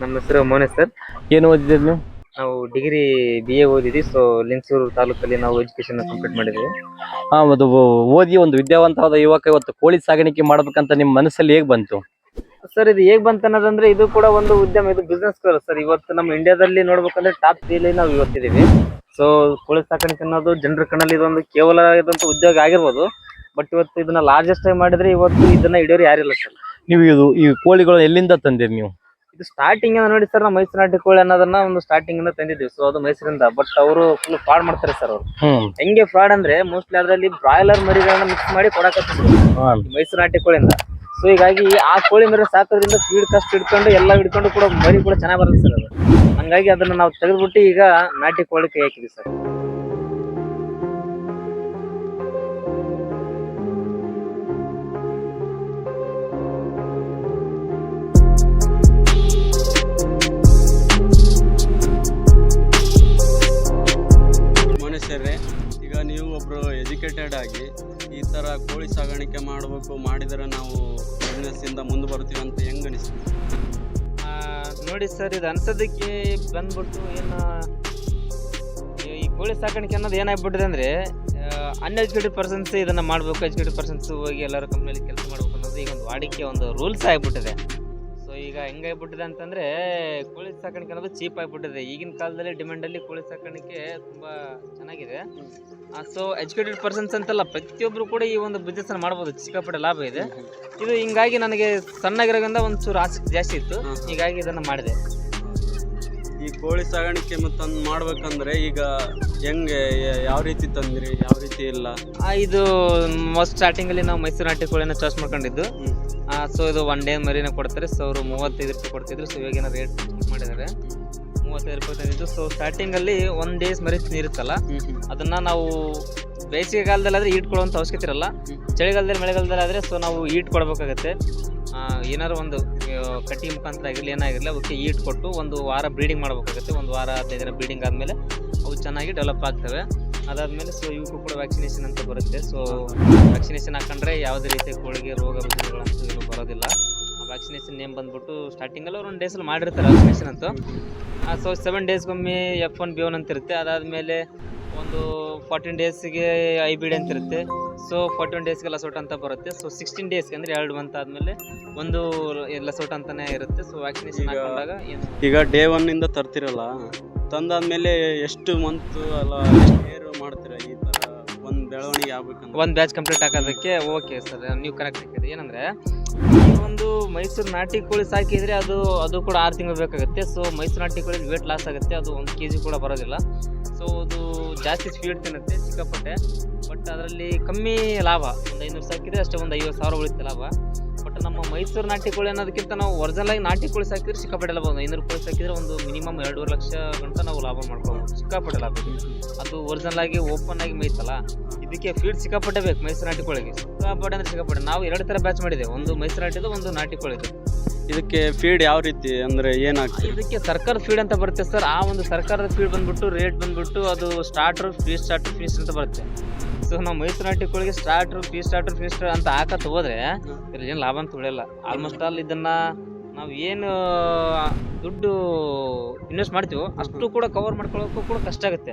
ನಮ್ಮ ಹೆಸರು ಮೋನೇಶ್ ಸರ್. ಏನು ಓದಿದ್ದೀರಿ ನೀವು? ನಾವು ಡಿಗ್ರಿ ಬಿ ಎ ಓದಿದ್ವಿ ಸೊ ಲಿಂಗಸೂರು ತಾಲೂಕಲ್ಲಿ ನಾವು ಎಜುಕೇಶನ್ ಕಂಪ್ಲೀಟ್ ಮಾಡಿದ್ವಿ ಹಾಂ ಅದು ಓದಿ ಒಂದು ವಿದ್ಯಾವಂತವಾದ ಯುವಕ ಇವತ್ತು ಕೋಳಿ ಸಾಗಾಣಿಕೆ ಮಾಡ್ಬೇಕಂತ ನಿಮ್ಮ ಮನಸ್ಸಲ್ಲಿ ಹೇಗೆ ಬಂತು? ಸರ್ ಇದು ಹೇಗೆ ಬಂತ ಅನ್ನೋದಂದ್ರೆ ಇದು ಕೂಡ ಒಂದು ಉದ್ಯಮ ಇದು ಬಿಸ್ನೆಸ್ ಸರ್. ಇವತ್ತು ನಮ್ಮ ಇಂಡಿಯಾದಲ್ಲಿ ನೋಡ್ಬೇಕಂದ್ರೆ ಟಾಪ್ ತ್ರೀಲಿ ನಾವು ಇವತ್ತಿದ್ದೀವಿ. ಸೊ ಕೋಳಿ ಸಾಕಾಣಿಕೆ ಅನ್ನೋದು ಜನರ ಕಣ್ಣಲ್ಲಿ ಇದೊಂದು ಕೇವಲ ಇದಂತ ಉದ್ಯೋಗ ಆಗಿರ್ಬೋದು. ಬಟ್ ಇವತ್ತು ಇದನ್ನ ಲಾರ್ಜೆಸ್ಟ್ ಆಗಿ ಮಾಡಿದ್ರೆ ಇವತ್ತು ಇದನ್ನ ಹಿಡಿಯೋರು ಯಾರಿಲ್ಲ ಸರ್. ನೀವು ಇದು ಈ ಕೋಳಿಗಳು ಎಲ್ಲಿಂದ ತಂದಿರಿ ನೀವು? ಇದು ಸ್ಟಾರ್ಟಿಂಗ್ ನೋಡಿ ಸರ್ ನಾವು ಮೈಸೂರು ನಾಟಿ ಕೋಳಿ ಅನ್ನೋದನ್ನ ಒಂದು ಸ್ಟಾರ್ಟಿಂಗ್ ಇಂದ ತಂದಿದ್ವಿ ಸೊ ಅದು ಮೈಸೂರಿಂದ. ಬಟ್ ಅವರು ಫುಲ್ ಫ್ರಾಡ್ ಮಾಡ್ತಾರೆ ಸರ್ ಅವರು. ಹೆಂಗೆ ಫ್ರಾಡ್ ಅಂದ್ರೆ ಮೋಸ್ಟ್ಲಿ ಅದರಲ್ಲಿ ಬ್ರಾಯ್ಲರ್ ಮರಿಗಳನ್ನ ಮಿಕ್ಸ್ ಮಾಡಿ ಕೊಡಕತ್ತಿದ್ರು. ಮೈಸೂರು ನಾಟಿ ಕೋಳಿಯಿಂದ ಸೊ ಹೀಗಾಗಿ ಆ ಕೋಳಿ ಮರಿ ಸಾಕೋದ್ರಿಂದ ಫೀಡ್ ಕಷ್ಟ ಹಿಡ್ಕೊಂಡು ಎಲ್ಲ ಹಿಡ್ಕೊಂಡು ಕೂಡ ಮರಿ ಕೂಡ ಚೆನ್ನಾಗಿ ಬರುತ್ತೆ ಸರ್ ಅದು. ಹಂಗಾಗಿ ಅದನ್ನ ನಾವು ತೆಗೆದ್ಬಿಟ್ಟು ಈಗ ನಾಟಿ ಕೋಳಿ ಕೈ ಹಾಕಿದ್ವಿ ಸರ್ ಮನುಷ್ಯರೇ ಈಗ ನೀವು ಒಬ್ಬರು ಎಜುಕೇಟೆಡ್ ಆಗಿ ಈ ಥರ ಕೋಳಿ ಸಾಗಾಣಿಕೆ ಮಾಡಬೇಕು, ಮಾಡಿದರೆ ನಾವು ಬಿಸ್ನೆಸ್ಸಿಂದ ಮುಂದೆ ಬರ್ತೀವಿ ಅಂತ ಹೆಂಗೆ ಅನಿಸ್ತು? ನೋಡಿ ಸರ್, ಇದು ಅನ್ಸೋದಕ್ಕೆ ಬಂದ್ಬಿಟ್ಟು ಏನು, ಈ- ಕೋಳಿ ಸಾಕಾಣಿಕೆ ಅನ್ನೋದು ಏನಾಗ್ಬಿಟ್ಟಿದೆ ಅಂದರೆ ಅನ್ಎಜುಕೇಟೆಡ್ ಪರ್ಸನ್ಸ್ ಇದನ್ನು ಮಾಡಬೇಕು ಎಜುಕೇಟೆಡ್ ಪರ್ಸನ್ಸ್ ಹೋಗಿ ಎಲ್ಲರೂ ಕಂಪ್ನಿಯಲ್ಲಿ ಕೆಲಸ ಮಾಡಬೇಕು ಅನ್ನೋದು ಈಗ ಒಂದು ವಾಡಿಕೆ, ಒಂದು ರೂಲ್ಸ್ ಆಗ್ಬಿಟ್ಟಿದೆ. ಈಗ ಹೆಂಗಾಗ್ಬಿಟ್ಟಿದೆ ಅಂತಂದ್ರೆ ಕೋಳಿ ಸಾಕಾಣಿಕೆ ಅನ್ನೋದು ಚೀಪ್ ಆಗಿಬಿಟ್ಟಿದೆ. ಈಗಿನ ಕಾಲದಲ್ಲಿ ಡಿಮ್ಯಾಂಡಲ್ಲಿ ಕೋಳಿ ಸಾಕಾಣಿಕೆ ತುಂಬಾ ಚೆನ್ನಾಗಿದೆ. ಸೊ ಎಜುಕೇಟೆಡ್ ಪರ್ಸನ್ಸ್ ಅಂತಲ್ಲ ಪ್ರತಿಯೊಬ್ಬರು ಕೂಡ ಈ ಒಂದು ಬಿಸ್ನೆಸ್ ಮಾಡ್ಬೋದು. ಚಿಕ್ಕಪಟ್ಟ ಲಾಭ ಇದೆ. ಇದು ಹಿಂಗಾಗಿ ನನಗೆ ಸಣ್ಣಗಿರೋದ್ರಿಂದ ಒಂಚೂರು ಆಸಕ್ತಿ ಜಾಸ್ತಿ ಇತ್ತು. ಹೀಗಾಗಿ ಇದನ್ನ ಮಾಡಿದೆ. ಈ ಕೋಳಿ ಸಾಗಾಣಿಕೆ ತಂದು ಮಾಡ್ಬೇಕಂದ್ರೆ ಈಗ ಹೆಂಗೆ ಯಾವ ರೀತಿ ತಂದ್ರಿ ಯಾವ ರೀತಿ ಇಲ್ಲ? ಆ, ಇದು ಮೊಸ್ಟ್ ಸ್ಟಾರ್ಟಿಂಗ್ ಅಲ್ಲಿ ನಾವು ಮೈಸೂರು ನಾಟಿ ಕೋಳಿನ ಚಾಯ್ಸ್ ಮಾಡ್ಕೊಂಡಿದ್ದು. ಸೊ ಇದು ಒನ್ ಡೇ ಮರಿನ ಕೊಡ್ತಾರೆ. ಸೊ ಅವರು ಮೂವತ್ತೈದು ರೂಪಾಯಿ ಕೊಡ್ತಿದ್ರು. ಸೊ ಇವಾಗಿನ ರೇಟ್ ಮಾಡಿದ್ದಾರೆ. ಮೂವತ್ತೈದು ರೂಪಾಯಿ ತಂದಿದ್ದು. ಸೊ ಸ್ಟಾರ್ಟಿಂಗ್ ಅಲ್ಲಿ ಒನ್ ಡೇಸ್ ಮರಿ ಇರುತ್ತಲ್ಲ ಅದನ್ನ ನಾವು ಬೇಸಿಗೆ ಕಾಲದಲ್ಲಿ ಆದ್ರೆ ಈಟ್ ಕೊಡುವಂತ ಅವಶ್ಯಕತೆ ಇರಲ್ಲ. ಚಳಿಗಾಲದಲ್ಲಿ ಮಳೆಗಾಲದಲ್ಲಿ ಆದ್ರೆ ಸೊ ನಾವು ಈಟ್ ಕೊಡಬೇಕಾಗತ್ತೆ. ಆ, ಏನಾದ್ರು ಒಂದು ಕಟ್ಟಿ ಮುಖಾಂತರ ಆಗಿರಲಿ ಏನಾಗಿರಲಿ ಅವಕ್ಕೆ ಈಟ್ ಕೊಟ್ಟು ಒಂದು ವಾರ ಬ್ರೀಡಿಂಗ್ ಮಾಡಬೇಕಾಗುತ್ತೆ. ಒಂದು ವಾರ ಹದಿನೈದು ದಿನ ಬ್ರೀಡಿಂಗ್ ಆದಮೇಲೆ ಅವು ಚೆನ್ನಾಗಿ ಡೆವಲಪ್ ಆಗ್ತವೆ. ಅದಾದಮೇಲೆ ಸೊ ಇವಕ್ಕೂ ಕೂಡ ವ್ಯಾಕ್ಸಿನೇಷನ್ ಅಂತ ಬರುತ್ತೆ. ಸೊ ವ್ಯಾಕ್ಸಿನೇಷನ್ ಹಾಕೊಂಡ್ರೆ ಯಾವುದೇ ರೀತಿಯ ಕೋಳಿಗೆ ರೋಗ ರುಜಿನಗಳಂತೂ ಬರೋದಿಲ್ಲ. ವ್ಯಾಕ್ಸಿನೇಷನ್ ನೇಮ್ ಬಂದ್ಬಿಟ್ಟು ಸ್ಟಾರ್ಟಿಂಗಲ್ಲಿ ಅವ್ರು ಒಂದು ಡೇಸಲ್ಲಿ ಮಾಡಿರ್ತಾರೆ ವ್ಯಾಕ್ಸಿನೇಷನ್ ಅಂತ. ಸೊ ಸೆವೆನ್ ಡೇಸ್ಗೊಮ್ಮೆ ಎಫ್ ಒನ್ ಬಿ ಒನ್ ಅಂತ ಇರುತ್ತೆ ಅದಾದಮೇಲೆ ಒಂದು ಫಾರ್ಟೀನ್ ಡೇಸ್ಗೆ ಐ ಬಿ ಡಿ ಅಂತ ಇರುತ್ತೆ. ಸೊ ಫಾರ್ಟಿ ಒನ್ ಡೇಸ್ಗೆ ಲಸೋಟ್ ಅಂತ ಬರುತ್ತೆ. ಸೊ ಸಿಕ್ಸ್ಟೀನ್ ಡೇಸ್ಗೆ ಅಂದರೆ ಎರಡು ಮಂತ್ ಆದಮೇಲೆ ಒಂದು ಲಸೋಟ್ ಅಂತಾನೆ ಇರುತ್ತೆ. ಸೊ ವ್ಯಾಕ್ಸಿನೇಷನ್ ಹಾಕೊಂಡಾಗ ಈಗ ಡೇ ಒನ್ನಿಂದ ತರ್ತಿರಲ್ಲ ತಂದಾದ್ಮೇಲೆ ಎಷ್ಟು ಮಂತ್ ಅಲ್ಲ ಏರು ಮಾಡ್ತೀರ ಈ ಥರ ಒಂದು ಬೆಳವಣಿಗೆ ಆಗ್ಬೇಕಂತ? ಒಂದು ಬ್ಯಾಚ್ ಕಂಪ್ಲೀಟ್ ಹಾಕೋದಕ್ಕೆ ಓಕೆ ಸರ್ ನೀವು ಕರೆಕ್ಟ್ ಹಾಕಿದ್ರಿ ಏನಂದ್ರೆ ಒಂದು ಮೈಸೂರು ನಾಟಿ ಕೋಳಿ ಸಾಕಿದ್ರೆ ಅದು ಅದು ಕೂಡ ಆರು ತಿಂಗಳು ಬೇಕಾಗುತ್ತೆ. ಸೊ ಮೈಸೂರು ನಾಟಿ ಕೋಳಿ ವೇಟ್ ಲಾಸ್ ಆಗುತ್ತೆ. ಅದು ಒಂದು ಕೆ ಜಿ ಕೂಡ ಬರೋದಿಲ್ಲ. ಸೊ ಅದು ಜಾಸ್ತಿ ಸ್ಪೀಡ್ ತಿನ್ನುತ್ತೆ ಸಿಕ್ಕಾಪಟ್ಟೆ. ಬಟ್ ಅದರಲ್ಲಿ ಕಮ್ಮಿ ಲಾಭ. ಒಂದು ಐನೂರು ಸಾಕಿದ್ರೆ ಅಷ್ಟೇ ಒಂದು ಐವತ್ತು ಸಾವಿರ ಉಳಿತ ಲಾಭ. ಬಟ್ ನಮ್ಮ ಮೈಸೂರು ನಾಟಿ ಕೋಳಿ ಅನ್ನೋದಕ್ಕಿಂತ ನಾವು ಒರಿಜಿನಲ್ ಆಗಿ ನಾಟಿ ಕೋಳಿ ಸಾಕಿದ್ರೆ ಸಿಕ್ಕಾಪಟ್ಟೆ ಲಾಭ. ಒಂದು ಐನೂರು ಕೋಳಿ ಸಾಕಿದ್ರೆ ಒಂದು ಮಿನಿಮಮ್ ಎರಡೂವರೆ ಲಕ್ಷ ಗಂಟ ನಾವು ಲಾಭ ಮಾಡ್ಕೋಬೋದು. ಸಿಕ್ಕಾಪಟ್ಟೆ ಲಾಭ ಅದು ಒರಿಜಿನಲ್ ಆಗಿ ಓಪನ್ ಆಗಿ ಮೇಯ್ತಲ್ಲ, ಇದಕ್ಕೆ ಫೀಡ್ ಸಿಕ್ಕಾಪಟ್ಟೆ ಬೇಕು ಮೈಸೂರು ನಾಟಿ ಕೋಳಿಗೆ. ಸಿಕ್ಕಾಪಟ್ಟೆ ಅಂದರೆ ಸಿಕ್ಕಾಪಟ್ಟೆ. ನಾವು ಎರಡು ಥರ ಬ್ಯಾಚ್ ಮಾಡಿದೆ ಒಂದು ಮೈಸೂರು ನಾಟಿದು ಒಂದು ನಾಟಿ ಕೋಳಿದು. ಇದಕ್ಕೆ ಫೀಡ್ ಯಾವ ರೀತಿ ಅಂದ್ರೆ ಏನಾಗ್ತದೆ ಇದಕ್ಕೆ ಸರ್ಕಾರ ಫೀಡ್ ಅಂತ ಬರುತ್ತೆ ಸರ್ ಆ ಒಂದು ಸರ್ಕಾರದ ಫೀಡ್ ಬಂದ್ಬಿಟ್ಟು ರೇಟ್ ಬಂದ್ಬಿಟ್ಟು ಅದು ಸ್ಟಾರ್ಟರ್ ಫ್ರೀ ಸ್ಟಾರ್ಟರ್ ಫೀಸ್ ಅಂತ ಬರುತ್ತೆ. ಸೊ ನಾವು ಮೈಸೂರು ಕೋಳಿಗೆ starter free starter fees star ಅಂತ ಹಾಕತ್ ಹೋದ್ರೆ ಏನು ಲಾಭ ಅಂತ ಉಳಿಯಲ್ಲ. ಆಲ್ಮೋಸ್ಟ್ ಆಲ್ ಇದನ್ನ ನಾವು ಏನು ದುಡ್ಡು ಇನ್ವೆಸ್ಟ್ ಮಾಡ್ತೀವೋ ಅಷ್ಟು ಕೂಡ ಕವರ್ ಮಾಡ್ಕೊಳ್ಳೋಕ್ಕೂ ಕೂಡ ಕಷ್ಟ ಆಗುತ್ತೆ.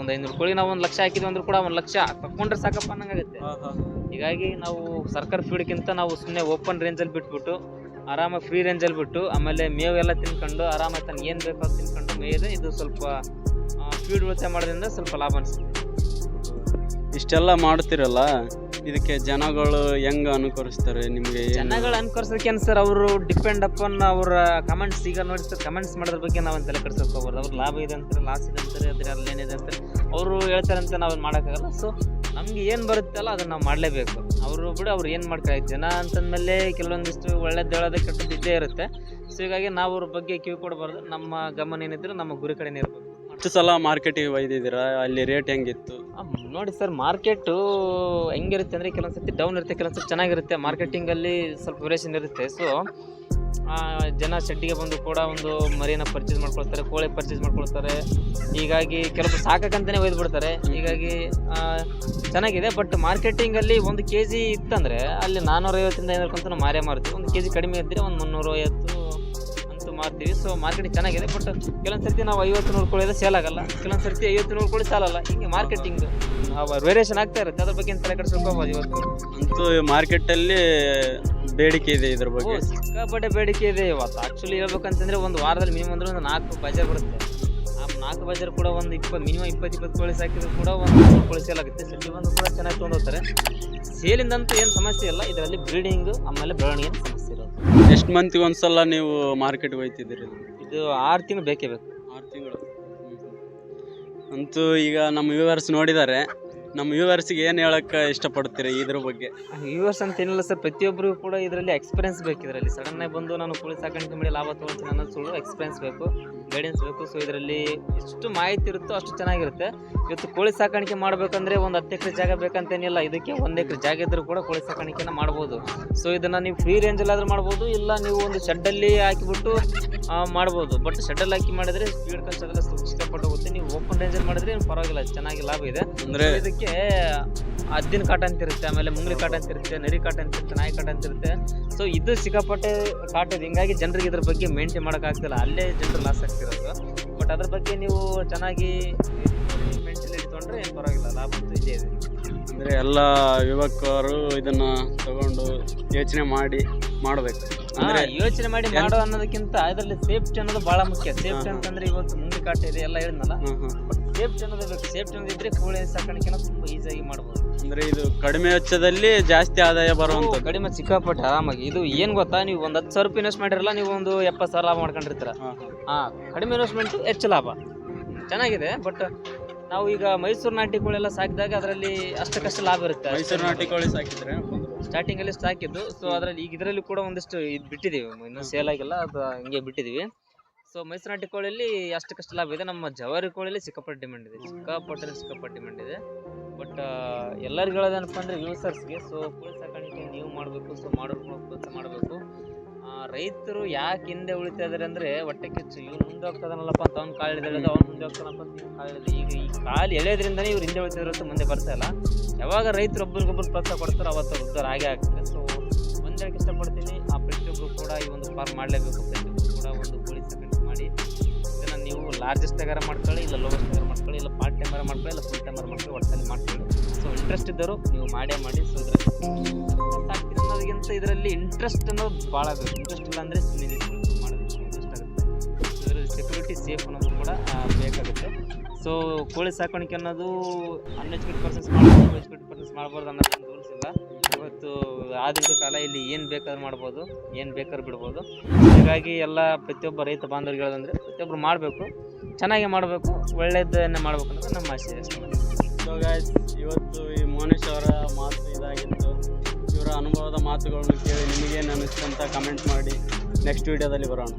ಒಂದು ಐನೂರು ಕೋಳಿ ನಾವು ಒಂದು ಲಕ್ಷ ಹಾಕಿದ್ವಿ ಅಂದ್ರೂ ಕೂಡ ಒಂದು ಲಕ್ಷ ತಕೊಂಡ್ರೆ ಸಾಕಪ್ಪ ಅನ್ನಂಗಾಗುತ್ತೆ. ಹೀಗಾಗಿ ನಾವು ಸರ್ಕಾರ ಫೀಡ್ಗಿಂತ ನಾವು ಸುಮ್ಮನೆ ಓಪನ್ ರೇಂಜಲ್ಲಿ ಬಿಟ್ಬಿಟ್ಟು ಆರಾಮಾಗಿ ಫ್ರೀ ರೇಂಜಲ್ಲಿ ಬಿಟ್ಟು ಆಮೇಲೆ ಮೇವೆಲ್ಲ ತಿನ್ಕೊಂಡು ಆರಾಮಾಗಿ ತನ್ನ ಏನು ಬೇಕೋ ತಿನ್ಕೊಂಡು ಮೇಯ್ದು ಇದು ಸ್ವಲ್ಪ ಫೀಡ್ ಉಳಿತಾಯ ಮಾಡೋದ್ರಿಂದ ಸ್ವಲ್ಪ ಲಾಭ ಅನಿಸುತ್ತೆ. ಇಷ್ಟೆಲ್ಲ ಮಾಡ್ತಿರಲ್ಲ ಇದಕ್ಕೆ ಜನಗಳು ಹೆಂಗೆ ಅನುಕರಿಸ್ತಾರೆ ನಿಮಗೆ ಜನಗಳು ಅನುಕರಿಸೋಕೆ ಏನು ಸರ್ ಅವರು ಡಿಪೆಂಡ್ ಅಪಾನ್ ಅವರ ಕಮೆಂಟ್ಸ್ ಈಗ ನೋಡಿ ಸರ್ ಕಮೆಂಟ್ಸ್ ಮಾಡೋದ್ರ ಬಗ್ಗೆ ನಾವು ತಲೆ ಹೋಗ್ಬೋದು ಅವ್ರ ಲಾಭ ಇದೆ ಅಂತಾರೆ ಲಾಸ್ ಇದೆ ಅಂತಾರೆ ಅದ್ರಲ್ಲಿ ಏನಿದೆ ಅಂತಾರೆ ಅವರು ಹೇಳ್ತಾರೆ ಅಂತ ನಾವು ಮಾಡೋಕ್ಕಾಗಲ್ಲ. ಸೊ ನಮ್ಗೆ ಏನು ಬರುತ್ತಲ್ಲ ಅದನ್ನ ನಾವು ಮಾಡಲೇಬೇಕು. ಅವರು ಬಿಡು ಅವ್ರು ಏನು ಮಾಡ್ತಾರೆ ಜನ ಅಂತಂದಮೇಲೆ ಕೆಲವೊಂದಿಷ್ಟು ಒಳ್ಳೇದು ಹೇಳೋದು ಕೆಟ್ಟದ್ದು ಇದ್ದೇ ಇರುತ್ತೆ. ಸೊ ಹೀಗಾಗಿ ನಾವು ಅವ್ರ ಬಗ್ಗೆ ಕಿವಿ ಕೊಡಬಾರ್ದು. ನಮ್ಮ ಗಮನ ಏನಿದ್ರು ನಮ್ಮ ಗುರಿ ಕಡೆನೇ ಇರಬೇಕು. ಅಷ್ಟು ಸಲ ಮಾರ್ಕೆಟಿಗೆ ಒಯ್ದಿದ್ದೀರಾ? ಅಲ್ಲಿ ರೇಟ್ ಹೆಂಗಿತ್ತು? ನೋಡಿ ಸರ್ ಮಾರ್ಕೆಟು ಹೆಂಗಿರುತ್ತೆ ಅಂದರೆ ಕೆಲವೊಂದ್ಸತಿ ಡೌನ್ ಇರುತ್ತೆ ಕೆಲವೊಂದ್ಸತಿ ಚೆನ್ನಾಗಿರುತ್ತೆ. ಮಾರ್ಕೆಟಿಂಗಲ್ಲಿ ಸ್ವಲ್ಪ ವೇರಿಯೇಷನ್ ಇರುತ್ತೆ. ಸೊ ಜನ ಶೆಡ್ಡಿಗೆ ಬಂದು ಕೂಡ ಒಂದು ಮರಿನ ಪರ್ಚೇಸ್ ಮಾಡ್ಕೊಳ್ತಾರೆ, ಕೋಳಿ ಪರ್ಚೇಸ್ ಮಾಡ್ಕೊಳ್ತಾರೆ. ಹೀಗಾಗಿ ಕೆಲವರು ಸಾಕಕ್ಕಂತಲೇ ಒಯ್ದು ಬಿಡ್ತಾರೆ ಹೀಗಾಗಿ ಚೆನ್ನಾಗಿದೆ ಬಟ್ ಮಾರ್ಕೆಟಿಂಗಲ್ಲಿ ಒಂದು ಕೆ ಜಿ ಇತ್ತಂದರೆ ಅಲ್ಲಿ ನಾನ್ನೂರೈವತ್ತರಿಂದ ಐನೂರಕ್ಕಂತೂ ಮಾರೇ ಮಾರ್ತೀವಿ ಒಂದು ಕೆ ಜಿ ಕಡಿಮೆ ಇದ್ದರೆ ಒಂದು ಮುನ್ನೂರ ಐವತ್ತು ಅಂತೂ ಮಾರ್ತೀವಿ. ಸೊ ಮಾರ್ಕೆಟಿಂಗ್ ಚೆನ್ನಾಗಿದೆ ಬಟ್ ಕೆಲವೊಂದು ಸರ್ತಿ ನಾವು ಐವತ್ತು ನೂರು ಕೋಳಿ ಸೇಲ್ ಆಗಲ್ಲ. ಕೆಲವೊಂದು ಸರ್ತಿ ಐವತ್ತು ನೂರು ಕೋಳಿ ಸಾಲಲ್ಲ ಹಿಂಗೆ ಮಾರ್ಕೆಟಿಂಗ್ ವೇರಿಯೇಷನ್ ಆಗ್ತಾ ಇರುತ್ತೆ. ಅದ್ರ ಬಗ್ಗೆ ತಲೆ ಕೆಡಿಸ್ಕೋಬೋದು ಇವತ್ತು ಅಂತೂ ಮಾರ್ಕೆಟಲ್ಲಿ ಬೇಡಿಕೆ ಇದೆ ಇದ್ರ ಓ, ಬಗ್ಗೆ ಸಿಕ್ಕಾಪಟ್ಟೆ ಬೇಡಿಕೆ ಇದೆ. ಇವತ್ತು ಆಕ್ಚುಲಿ ಹೇಳ್ಬೇಕಂತಂದ್ರೆ ಒಂದು ವಾರದಲ್ಲಿ ಮಿನಿಮಮ್ ಅಂದ್ರೆ ಒಂದು ನಾಲ್ಕು ಬಜಾರ್ ಬರುತ್ತೆ. ಆ ನಾಲ್ಕು ಬಜಾರ್ ಕೂಡ ಒಂದು ಇಪ್ಪತ್ತು ಮಿನಿಮಮ್ ಇಪ್ಪತ್ತು ಇಪ್ಪತ್ತು ಕೋಳಿ ಸಾಕಿದ್ರು ಕೂಡ ಒಂದು ನೂರು ಕೋಳಿ ಸೇಲ್ ಆಗುತ್ತೆ. ಬಂದು ಕೂಡ ಚೆನ್ನಾಗಿ ತೊಗೊಂಡೋಗ್ತಾರೆ ಸೇಲಿಂದಂತೂ ಏನು ಸಮಸ್ಯೆ ಇಲ್ಲ. ಇದರಲ್ಲಿ ಬ್ರೀಡಿಂಗ್ ಆಮೇಲೆ ಬೆಳವಣಿಗೆ ಸಮಸ್ಯೆ ಇರೋದು. ಎಷ್ಟು ಮಂತಿಗೆ ಒಂದ್ಸಲ ನೀವು ಮಾರ್ಕೆಟ್ಗೆ ಹೋಯ್ತಿದ್ದೀರಿ? ಇದು ಆರು ತಿಂಗಳು ಬೇಕೇ ಬೇಕು. ಆರು ತಿಂಗಳು. ಅಂತೂ ಈಗ ನಮ್ಮ ವ್ಯೂವರ್ಸ್ ನೋಡಿದ್ದಾರೆ ನಮ್ಮ ವ್ಯೂವರ್ಸ್ಗೆ ಏನು ಹೇಳಕ್ಕೆ ಇಷ್ಟಪಡ್ತೀರಿ ಇದ್ರ ಬಗ್ಗೆ? ವ್ಯೂವರ್ಸ್ ಅಂತ ಏನಿಲ್ಲ ಸರ್ ಪ್ರತಿಯೊಬ್ಬರಿಗೂ ಕೂಡ ಇದರಲ್ಲಿ ಎಕ್ಸ್ಪೀರಿಯನ್ಸ್ ಬೇಕು ಇದರಲ್ಲಿ. ಸಡನ್ ಆಗಿ ಬಂದು ನಾನು ಕೋಳಿ ಸಾಕಾಣಿಕೆ ಮಾಡಿ ಲಾಭ ತೊಗೊಳ್ತೀನಿ ಅನ್ನೋದು ಸುಳ್ಳು ಎಕ್ಸ್ಪೀರಿಯನ್ಸ್ ಬೇಕು ಗೈಡೆನ್ಸ್ ಬೇಕು. ಸೊ ಇದರಲ್ಲಿ ಎಷ್ಟು ಮಾಹಿತಿ ಇರುತ್ತೋ ಅಷ್ಟು ಚೆನ್ನಾಗಿರುತ್ತೆ. ಇವತ್ತು ಕೋಳಿ ಸಾಕಾಣಿಕೆ ಮಾಡಬೇಕಂದ್ರೆ ಒಂದು ಹತ್ತು ಎಕರೆ ಜಾಗ ಬೇಕಂತೇನಿಲ್ಲ. ಇದಕ್ಕೆ ಒಂದು ಎಕರೆ ಜಾಗ ಇದ್ದರೂ ಕೂಡ ಕೋಳಿ ಸಾಕಾಣಿಕೆನ ಮಾಡ್ಬೋದು. ಸೊ ಇದನ್ನು ನೀವು ಫ್ರೀ ರೇಂಜಲ್ಲಾದರೂ ಮಾಡ್ಬೋದು ಇಲ್ಲ ನೀವು ಒಂದು ಶೆಡ್ಡಲ್ಲಿ ಹಾಕಿಬಿಟ್ಟು ಮಾಡ್ಬೋದು. ಬಟ್ ಶೆಡ್ಡಲ್ಲಿ ಹಾಕಿ ಮಾಡಿದರೆ ಸ್ಪೀಡ್ ಅದೆಲ್ಲ ಸ್ವಲ್ಪ ಸಿಕ್ಕಾಪಟ್ಟು ಹೋಗುತ್ತೆ ನೀವು ಓಪನ್ ರೇಂಜಲ್ಲಿ ಮಾಡಿದ್ರೆ ಪರವಾಗಿಲ್ಲ ಚೆನ್ನಾಗಿ ಲಾಭ ಇದೆ. ಅಂದರೆ ಇದಕ್ಕೆ ಅದ್ದಿನ ಕಾಟ ಅಂತ ಇರುತ್ತೆ ಆಮೇಲೆ ಮುಂಗ್ಲಿ ಕಾಟ ಅಂತ ಇರುತ್ತೆ ನರಿ ಕಾಟ ಅಂತ ಇರುತ್ತೆ ನಾಯಿ ಕಾಟ ಅಂತ ಇರುತ್ತೆ. ಸೊ ಇದು ಸಿಕ್ಕಾಪಟ್ಟೆ ಕಾಟ ಇದೆ ಹಿಂಗಾಗಿ ಜನರಿಗೆ ಇದ್ರ ಬಗ್ಗೆ ಮೇಂಟೈನ್ ಮಾಡೋಕ್ಕಾಗ್ತಿಲ್ಲ. ಅಲ್ಲೇ ಜನರು ಲಾಸ್ ಆಗ್ತಿರೋದು. ಬಟ್ ಅದ್ರ ಬಗ್ಗೆ ನೀವು ಚೆನ್ನಾಗಿ ಮೇಂಟೈನ್ ಇಟ್ಕೊಂಡ್ರೆ ಏನು ಪರವಾಗಿಲ್ಲ ಲಾಭ ಇದೇ ಇದೆ. ಅಂದರೆ ಎಲ್ಲ ಯುವಕರು ಇದನ್ನು ತಗೊಂಡು ಯೋಚನೆ ಮಾಡಿ ಮಾಡಬೇಕು. ಅಂದರೆ ಯೋಚನೆ ಮಾಡಿ ಮಾಡೋ ಅನ್ನೋದಕ್ಕಿಂತ ಇದರಲ್ಲಿ ಸೇಫ್ಟಿ ಅನ್ನೋದು ಬಹಳ ಮುಖ್ಯ. ಸೇಫ್ಟಿ ಅಂತಂದ್ರೆ ಇವತ್ತು ಮುಂದೆ ಕಾಟ ಇದೆ ಎಲ್ಲ ಹೇಳಿದ್ನಲ್ಲ. ಸೇಫ್ಟಿ ಅನ್ನೋದು ಬೇಕು ಸೇಫ್ಟಿ ಅನ್ನೋದಿದ್ರೆ ಕೋಳಿ ಸಾಕಾಣಿಕೆನ ತುಂಬಾ ಈಸಿಯಾಗಿ ಮಾಡ್ಬೋದು. ಅಂದ್ರೆ ಇದು ಕಡಿಮೆ ವೆಚ್ಚದಲ್ಲಿ ಜಾಸ್ತಿ ಆದಾಯ ಬರುವಂತ ಕಡಿಮೆ ಸಿಕ್ಕಾಪಟ್ಟೆ ಆರಾಮಾಗಿ. ಇದು ಏನ್ ಗೊತ್ತಾ ನೀವು ಒಂದ್ ಹತ್ತು ಸಾವಿರ ರೂಪಾಯಿ ಇನ್ವೆಸ್ಟ್ ಮಾಡಿರಲ್ಲ ನೀವು ಒಂದು ಎಪ್ಪತ್ತು ಸಾವಿರ ಲಾಭ ಮಾಡ್ಕೊಂಡಿರ್ತೀರ. ಹಾ ಕಡಿಮೆ ಇನ್ವೆಸ್ಟ್ಮೆಂಟ್ ಹೆಚ್ಚು ಲಾಭ. ಚೆನ್ನಾಗಿದೆ ಬಟ್ ನಾವು ಈಗ ಮೈಸೂರು ನಾಟಿ ಕೋಳೆಲ್ಲ ಸಾಕಿದಾಗ ಅದರಲ್ಲಿ ಅಷ್ಟಕ್ಕಷ್ಟು ಲಾಭ ಇರುತ್ತೆ ಮೈಸೂರು ನಾಟಿ ಕೋಳಿ ಸಾಕಿದ್ರೆ ಸ್ಟಾರ್ಟಿಂಗ್ ಅಲ್ಲಿ ಸಾಕಿದ್ದು ಸೊ ಅದರಲ್ಲಿ ಈಗ ಇದರಲ್ಲಿ ಕೂಡ ಒಂದಿಷ್ಟು ಇದು ಬಿಟ್ಟಿದ್ದೀವಿ ಇನ್ನೂ ಸೇಲ್ ಆಗಿಲ್ಲ ಅದು ಹಿಂಗೆ ಬಿಟ್ಟಿದೀವಿ. ಸೊ ಮೈಸೂರು ನಾಟಿ ಕೋಳಿಯಲ್ಲಿ ಅಷ್ಟಕ್ಕಷ್ಟು ಲಾಭ ಇದೆ. ನಮ್ಮ ಜವಾರಿ ಕೋಳಿಯಲ್ಲಿ ಸಿಕ್ಕಾಪಟ್ಟೆ ಡಿಮ್ಯಾಂಡ್ ಇದೆ. ಸಿಕ್ಕಾಪಟ್ಟೆ ಸಿಕ್ಕಾಪಟ್ಟೆ ಡಿಮ್ಯಾಂಡ್ ಇದೆ. ಬಟ್ ಎಲ್ಲರಿಗೂ ಹೇಳೋದೇನಪ್ಪ ಅಂದರೆ ಯೂಸರ್ಸ್ಗೆ ಸೊ ಕೋಳಿ ಸಾಕಾಣಿಕೆ ನೀವು ಮಾಡಬೇಕು ಸೊ ಮಾಡೋರು ಪ್ರೋತ್ಸಾಹ ಮಾಡಬೇಕು. ರೈತರು ಯಾಕೆ ಹಿಂದೆ ಉಳಿತಾ ಅಂದರೆ ಹೊಟ್ಟೆ ಕಿಚ್ಚು. ಇವ್ನು ಮುಂದೆ ಹೋಗ್ತದನಲ್ಲಪ್ಪ ಅಂತ ಅವ್ನು ಕಾಲು ಅವ್ನು ಮುಂದೆ ಹೋಗ್ತಾನಪ್ಪ ಅಂತ ಕಾಲು ಈಗ ಈ ಕಾಲು ಎಳೆಯೋದ್ರಿಂದನೇ ಇವ್ರು ಹಿಂದೆ ಉಳಿತಿದ್ರು ಅಂತ ಮುಂದೆ ಬರ್ತಾ ಇಲ್ಲ. ಯಾವಾಗ ರೈತರು ಒಬ್ರಿಗೊಬ್ರು ಪ್ರೋತ್ಸಾಹ ಕೊಡ್ತಾರೋ ಅವತ್ತು ಉದ್ದಾರ ಹಾಗೆ ಆಗೇ ಆಗ್ತದೆ. ಸೊ ಒಂದು ಇಷ್ಟಪಡ್ತೀನಿ. ಆ ಪ್ರತಿಯೊಬ್ಬರು ಕೂಡ ಈ ಒಂದು ಫಾರ್ಮ್ ಮಾಡಲೇಬೇಕು ಪ್ರತಿಯೊಬ್ಬರು ನೀವು ಲಾರ್ಜೆಸ್ಟ್ ಆಗಾರ ಮಾಡ್ಕೊಳ್ಳಿ, ಇಲ್ಲ ಲೋವೆಸ್ಟ್ ಆಗಾರ ಮಾಡ್ಕೊಳ್ಳಿ, ಇಲ್ಲ ಪಾರ್ಟ್ ಟೈಮರ್ ಮಾಡ್ಕೊಳ್ಳಿ, ಇಲ್ಲ ಫುಲ್ ಟೈಮರ್ ಮಾಡ್ಕೊಳ್ಳಿ ಒಟ್ಟಲ್ಲಿ ಮಾಡ್ಕೊಳ್ಳಿ ಸೊ ಇಂಟ್ರೆಸ್ಟ್ ಇದ್ದರು ನೀವು ಮಾಡೇ ಮಾಡಿ ಸೊ ಅನ್ನೋದಕ್ಕಿಂತ ಇದರಲ್ಲಿ ಇಂಟ್ರೆಸ್ಟ್ ಅನ್ನೋದು ಭಾಳ ಬೇಕು ಇಂಟ್ರೆಸ್ಟ್ ಇಲ್ಲ ಅಂದರೆ ಸುಮ್ಮನೆ ಮಾಡೋದಕ್ಕೆ ಇಂಟ್ರೆಸ್ಟ್ ಆಗುತ್ತೆ. ಇದರಲ್ಲಿ ಸೆಕ್ಯೂರಿಟಿ ಸೇಫ್ ಅನ್ನೋದು ಕೂಡ ಬೇಕಾಗುತ್ತೆ. ಸೊ ಕೋಳಿ ಸಾಕಾಣಿಕೆ ಅನ್ನೋದು ಅನ್ಎಜುಕೇಟ್ ಪರ್ಸನ್ಸ್ ಮಾಡ್ಬೋದು ಎಜುಕೇಟ್ ಪರ್ಸನ್ಸ್ ಮಾಡ್ಬೋದು ಅನ್ನೋದು ಆಧುನಿಕ ಕಾಲ ಇಲ್ಲಿ ಏನು ಬೇಕಾದ್ರೂ ಮಾಡ್ಬೋದು, ಏನು ಬೇಕಾದ್ರೂ ಬಿಡ್ಬೋದು. ಹೀಗಾಗಿ ಎಲ್ಲ ಪ್ರತಿಯೊಬ್ಬ ರೈತ ಬಾಂಧವರಿಗೆ ಹೇಳೋದಂದ್ರೆ ಪ್ರತಿಯೊಬ್ಬರು ಮಾಡಬೇಕು, ಚೆನ್ನಾಗಿ ಮಾಡಬೇಕು ಒಳ್ಳೆಯದನ್ನೇ ಮಾಡ್ಬೇಕು ಅಂತ ನಮ್ಮ ಆಸೆ. ಗಾಯ್ಸ್ ಇವತ್ತು ಈ ಮೋನೇಶ್ ಅವರ ಮಾತು ಇದಾಗಿತ್ತು. ಇವರ ಅನುಭವದ ಮಾತುಗಳನ್ನು ಕೇಳಿ ನಿಮಗೇನು ಅನ್ನಿಸ್ತು ಅಂತ ಕಮೆಂಟ್ ಮಾಡಿ. ನೆಕ್ಸ್ಟ್ ವಿಡಿಯೋದಲ್ಲಿ ಬರೋಣ.